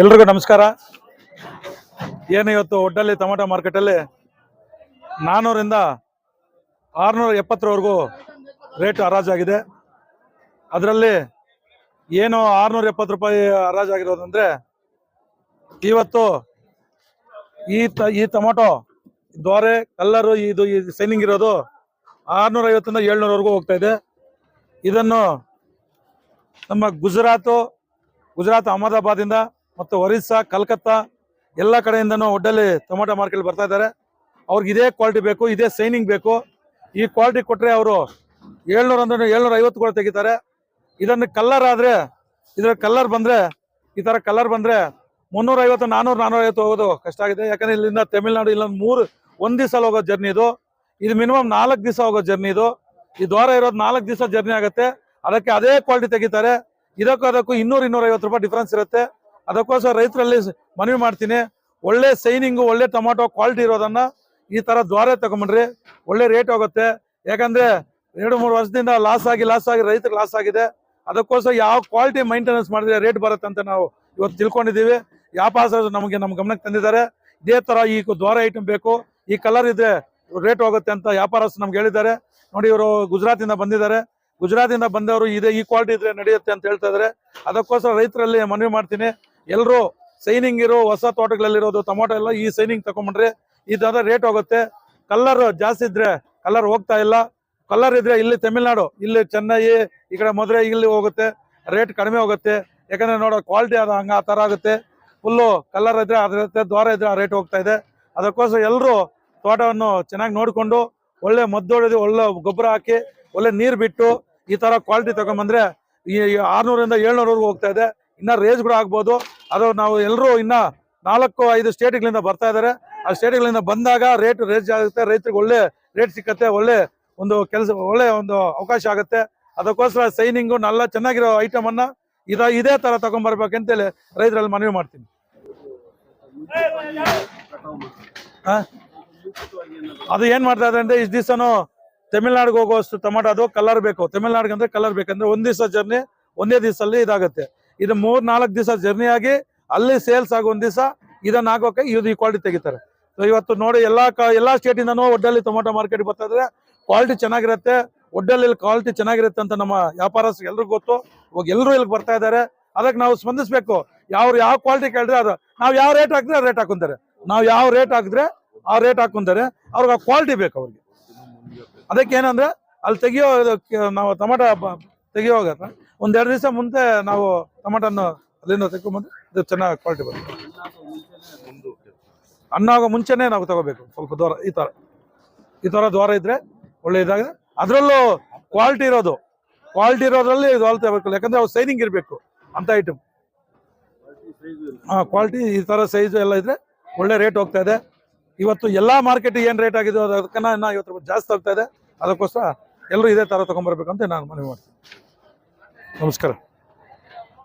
ಎಲ್ರಿಗೂ ನಮಸ್ಕಾರ. ಏನು ಇವತ್ತು ಒಡ್ಡಲ್ಲಿ ಟೊಮಾಟೊ ಮಾರ್ಕೆಟಲ್ಲಿ ನಾನ್ನೂರಿಂದ ಆರುನೂರ ಎಪ್ಪತ್ತರವರೆಗೂ ರೇಟ್ ಹರಾಜಾಗಿದೆ ಅದರಲ್ಲಿ ಏನು ಆರುನೂರ ಎಪ್ಪತ್ತು ರೂಪಾಯಿ ಹರಾಜಾಗಿರೋದಂದರೆ ಇವತ್ತು ಈ ತ ಈ ಟೊಮಾಟೊ ದೋರೆ ಕಲ್ಲರು, ಇದು, ಈ ಸೈನಿಂಗ್ ಇರೋದು ಆರುನೂರ ಐವತ್ತರಿಂದ ಏಳ್ನೂರವರೆಗೂ ಹೋಗ್ತಾ ಇದೆ. ಇದನ್ನು ನಮ್ಮ ಗುಜರಾತು, ಗುಜರಾತ್ ಅಹಮದಾಬಾದಿಂದ ಮತ್ತು ಒರಿಸ್ಸಾ, ಕಲ್ಕತ್ತಾ ಎಲ್ಲ ಕಡೆಯಿಂದನೂ ಒಡ್ಡಲ್ಲಿ ಟೊಮೊಟೊ ಮಾರ್ಕೆಟ್ ಬರ್ತಾ ಇದ್ದಾರೆ. ಅವ್ರಿಗೆ ಇದೇ ಕ್ವಾಲಿಟಿ ಬೇಕು, ಇದೇ ಸೈನಿಂಗ್ ಬೇಕು. ಈ ಕ್ವಾಲಿಟಿ ಕೊಟ್ಟರೆ ಅವರು ಏಳ್ನೂರ ಅಂದ್ರೆ ಏಳ್ನೂರ ಐವತ್ತು ಕೂಡ ತೆಗಿತಾರೆ. ಇದನ್ನು ಕಲ್ಲರ್ ಆದರೆ, ಇದರ ಕಲ್ಲರ್ ಬಂದರೆ, ಈ ಥರ ಕಲ್ಲರ್ ಬಂದರೆ ಮುನ್ನೂರ ಐವತ್ತು ನಾನ್ನೂರು ನಾನ್ನೂರ ಐವತ್ತು ಹೋಗೋದು ಕಷ್ಟ ಆಗಿದೆ. ಯಾಕಂದ್ರೆ ಇಲ್ಲಿಂದ ತಮಿಳ್ನಾಡು ಇಲ್ಲೊಂದು ಮೂರು, ಒಂದು ದಿವಸ ಹೋಗೋ ಜರ್ನಿ ಇದು. ಇದು ಮಿನಿಮಮ್ ನಾಲ್ಕು ದಿವಸ ಹೋಗೋ ಜರ್ನಿ ಇದು. ಈ ದ್ವಾರ ಇರೋದು ನಾಲ್ಕು ದಿವಸ ಜರ್ನಿ ಆಗುತ್ತೆ. ಅದಕ್ಕೆ ಅದೇ ಕ್ವಾಲಿಟಿ ತೆಗಿತಾರೆ. ಇದಕ್ಕೂ ಅದಕ್ಕೂ ಇನ್ನೂರು, ಇನ್ನೂರೈವತ್ತು ರೂಪಾಯಿ ಡಿಫ್ರೆನ್ಸ್ ಇರುತ್ತೆ. ಅದಕ್ಕೋಸ್ಕರ ರೈತರಲ್ಲಿ ಮನವಿ ಮಾಡ್ತೀನಿ. ಒಳ್ಳೆ ಸೈನಿಂಗು ಒಳ್ಳೆ ಟೊಮಾಟೊ ಕ್ವಾಲಿಟಿ ಇರೋದನ್ನ ಈ ತರ ದ್ವಾರ ತಗೊಂಡ್ರಿ ಒಳ್ಳೆ ರೇಟ್ ಹೋಗುತ್ತೆ. ಯಾಕಂದ್ರೆ ಎರಡು, ಮೂರು ವರ್ಷದಿಂದ ಲಾಸ್ ಆಗಿ ಲಾಸ್ ಆಗಿ ರೈತರಿಗೆ ಲಾಸ್ ಆಗಿದೆ. ಅದಕ್ಕೋಸ್ಕರ ಯಾವ ಕ್ವಾಲಿಟಿ ಮೈಂಟೆನೆನ್ಸ್ ಮಾಡಿದ್ರೆ ರೇಟ್ ಬರುತ್ತೆ ಅಂತ ನಾವು ಇವತ್ತು ತಿಳ್ಕೊಂಡಿದ್ದೀವಿ. ವ್ಯಾಪಾರಸ್ಥರು ನಮಗೆ ನಮ್ಮ ಗಮನಕ್ಕೆ ತಂದಿದ್ದಾರೆ. ಇದೇ ತರ ಈ ದ್ವಾರ ಐಟಮ್ ಬೇಕು. ಈ ಕಲರ್ ಇದ್ರೆ ರೇಟ್ ಹೋಗುತ್ತೆ ಅಂತ ವ್ಯಾಪಾರಸ್ಥರು ನಮ್ಗೆ ಹೇಳಿದ್ದಾರೆ. ನೋಡಿ, ಇವರು ಗುಜರಾತಿಂದ ಬಂದಿದ್ದಾರೆ. ಗುಜರಾತಿಂದ ಬಂದವರು ಇದೇ ಈ ಕ್ವಾಲಿಟಿ ಇದ್ರೆ ನಡೆಯುತ್ತೆ ಅಂತ ಹೇಳ್ತಾ ಇದಾರೆ ಅದಕ್ಕೋಸ್ಕರ ರೈತರಲ್ಲಿ ಮನವಿ ಮಾಡ್ತೀನಿ. ಎಲ್ಲರೂ ಸೈನಿಂಗ್ ಇರೋ ಹೊಸ ತೋಟಗಳಲ್ಲಿರೋದು ಟೊಮೊಟೊ ಎಲ್ಲ ಈ ಸೈನಿಂಗ್ ತಗೊಂಡ್ರೆ ಇದಾದ್ರೆ ರೇಟ್ ಹೋಗುತ್ತೆ. ಕಲ್ಲರ್ ಜಾಸ್ತಿ ಇದ್ರೆ ಕಲರ್ ಹೋಗ್ತಾ ಇಲ್ಲ. ಕಲರ್ ಇದ್ರೆ ಇಲ್ಲಿ ತಮಿಳ್ನಾಡು, ಇಲ್ಲಿ ಚೆನ್ನೈ, ಈ ಕಡೆ ಮದುವೆ ಇಲ್ಲಿ ಹೋಗುತ್ತೆ. ರೇಟ್ ಕಡಿಮೆ ಹೋಗುತ್ತೆ. ಯಾಕಂದ್ರೆ ನೋಡೋ ಕ್ವಾಲಿಟಿ ಅದು ಹಂಗ ಆ ತರ ಆಗುತ್ತೆ. ಫುಲ್ಲು ಕಲರ್ ಇದ್ರೆ ಅದ್ರ ದ್ವಾರ ಇದ್ರೆ ಆ ರೇಟ್ ಹೋಗ್ತಾ ಇದೆ. ಅದಕ್ಕೋಸ್ಕರ ಎಲ್ಲರೂ ತೋಟವನ್ನು ಚೆನ್ನಾಗಿ ನೋಡಿಕೊಂಡು ಒಳ್ಳೆ ಮದ್ದು ಒಳ್ಳೆ ಗೊಬ್ಬರ ಹಾಕಿ, ಒಳ್ಳೆ ನೀರು ಬಿಟ್ಟು ಈ ತರ ಕ್ವಾಲಿಟಿ ತಗೊಂಬಂದ್ರೆ ಈ ಆರ್ನೂರಿಂದ ಏಳ್ನೂರವರೆಗೂ ಹೋಗ್ತಾ ಇದೆ. ಇನ್ನ ರೇಜ್ ಕೂಡ ಆಗ್ಬೋದು. ಅದು ನಾವು ಎಲ್ಲರೂ ಇನ್ನ ನಾಲ್ಕು, ಐದು ಸ್ಟೇಟ್ಗಳಿಂದ ಬರ್ತಾ ಇದ್ದಾರೆ ಆ ಸ್ಟೇಟ್ಗಳಿಂದ ಬಂದಾಗ ರೇಟ್ ರೇಜ್ ಆಗುತ್ತೆ. ರೈತರಿಗೆ ಒಳ್ಳೆ ರೇಟ್ ಸಿಕ್ಕತ್ತೆ. ಒಳ್ಳೆ ಒಂದು ಕೆಲಸ, ಒಳ್ಳೆ ಒಂದು ಅವಕಾಶ ಆಗುತ್ತೆ. ಅದಕ್ಕೋಸ್ಕರ ಸೈನಿಂಗು ನಲ್ಲ ಚೆನ್ನಾಗಿರೋ ಐಟಮ್ ಅನ್ನ ಇದ, ಇದೇ ತರ ಹೇಳಿ ರೈತರಲ್ಲಿ ಮನವಿ ಮಾಡ್ತೀನಿ. ಅದು ಏನ್ ಮಾಡ್ತಾ ಇದ್ದಾರೆ ಅಂದ್ರೆ ಇಷ್ಟು ದಿವಸನು ತಮಿಳ್ನಾಡಿಗೆ ಹೋಗುವಷ್ಟು ಟೊಮಾಟೊ, ಅದು ಕಲರ್ ಬೇಕು. ತಮಿಳ್ನಾಡಿಗೆ ಅಂದ್ರೆ ಕಲರ್ ಬೇಕಂದ್ರೆ ಒಂದ್ ದಿವಸ ಜರ್ನಿ ಒಂದೇ ದಿವಸದಲ್ಲಿ ಇದಾಗುತ್ತೆ. ಇದು ಮೂರ್ ನಾಲ್ಕು ದಿವಸ ಜರ್ನಿ ಆಗಿ ಅಲ್ಲಿ ಸೇಲ್ಸ್ ಆಗೋ ಒಂದ್ ದಿವಸ ಇದನ್ನ ಹಾಕೋಕೆ ಇದು ಈ ಕ್ವಾಲಿಟಿ ತೆಗಿತಾರೆ. ಸೊ ಇವತ್ತು ನೋಡಿ ಎಲ್ಲಾ ಎಲ್ಲಾ ಸ್ಟೇಟ್ ಇಂದನೂ ಒಡ್ಡಲ್ಲಿ ಟೊಮೊಟೊ ಮಾರ್ಕೆಟ್ ಬರ್ತಾ ಇದ್ರೆ ಕ್ವಾಲಿಟಿ ಚೆನ್ನಾಗಿರುತ್ತೆ. ಒಡ್ಡಲ್ಲಿ ಕ್ವಾಲಿಟಿ ಚೆನ್ನಾಗಿರುತ್ತೆ ಅಂತ ನಮ್ಮ ವ್ಯಾಪಾರಸ್ಥರು ಎಲ್ರಿಗೂ ಗೊತ್ತು. ಇವಾಗ ಎಲ್ಲರೂ ಇಲ್ಲಿ ಬರ್ತಾ ಇದ್ದಾರೆ ಅದಕ್ಕೆ ನಾವು ಸ್ಪಂದಿಸ್ಬೇಕು. ಯಾವ ಯಾವ ಕ್ವಾಲಿಟಿ ಕೇಳಿದ್ರೆ ಅದು, ನಾವು ಯಾವ ರೇಟ್ ಹಾಕಿದ್ರೆ ಆ ರೇಟ್ ಹಾಕೊಂತಾರೆ. ನಾವು ಯಾವ ರೇಟ್ ಹಾಕಿದ್ರೆ ಆ ರೇಟ್ ಹಾಕೊಂತಾರೆ. ಅವ್ರಿಗೆ ಆ ಕ್ವಾಲಿಟಿ ಬೇಕು ಅವ್ರಿಗೆ. ಅದಕ್ಕೆ ಏನಂದ್ರೆ ಅಲ್ಲಿ ತೆಗಿಯೋ ನಾವು ಟೊಮಾಟೊ ತೆಗಿಯೋವಾಗ ಒಂದೆರಡು ದಿವಸ ಮುಂದೆ ನಾವು ಟೊಮಾಟೊನ್ನು ಅಲ್ಲಿಂದ ತೆಕ್ಕೊಂಬಂದು ಇದು ಚೆನ್ನಾಗಿ ಕ್ವಾಲಿಟಿ ಬರುತ್ತೆ. ಅನ್ನ ಆಗೋ ಮುಂಚೆನೆ ನಾವು ತಗೋಬೇಕು. ಸ್ವಲ್ಪ ದ್ವಾರ, ಈ ಥರ ಈ ಥರ ದ್ವಾರ ಇದ್ರೆ ಒಳ್ಳೆ ಇದಾಗಿದೆ. ಅದರಲ್ಲೂ ಕ್ವಾಲಿಟಿ ಇರೋದು. ಕ್ವಾಲಿಟಿ ಇರೋದ್ರಲ್ಲಿ ಹಾಲು ತಗೋಬೇಕು ಯಾಕಂದ್ರೆ ಅವು ಸೈನಿಂಗ್ ಇರಬೇಕು ಅಂತ ಐಟಮ್ ಹಾಂ ಕ್ವಾಲಿಟಿ ಈ ತರ ಸೈಜ್ ಎಲ್ಲ ಇದ್ರೆ ಒಳ್ಳೆ ರೇಟ್ ಹೋಗ್ತಾ ಇದೆ. ಇವತ್ತು ಎಲ್ಲಾ ಮಾರ್ಕೆಟ್ ಏನ್ ರೇಟ್ ಆಗಿದೆ ಅದಕ್ಕನ್ನ ಇನ್ನೂ ರೂಪಾಯಿ ಜಾಸ್ತಿ ಹೋಗ್ತಾ ಇದೆ. ಅದಕ್ಕೋಸ್ಕರ ಎಲ್ಲರೂ ಇದೇ ತರ ತಗೊಂಡ್ಬರ್ಬೇಕಂತ ನಾನು ಮನವಿ ಮಾಡ್ತೀನಿ. ನಮಸ್ಕಾರ.